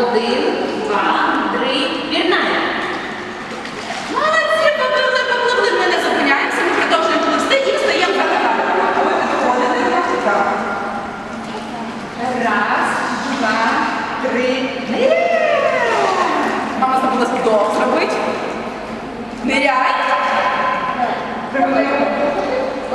Один, два, три. Вірнаємо. Молодці, попливли, попливли. Ми не зупиняємося, ми продовжуємо пливти і встаємо на Так. Раз, два, три. Мама забула спідок зробити. Ниряй.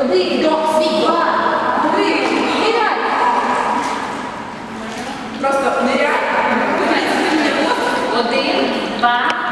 Один, два, три. Ниряй. Просто odeio, vá,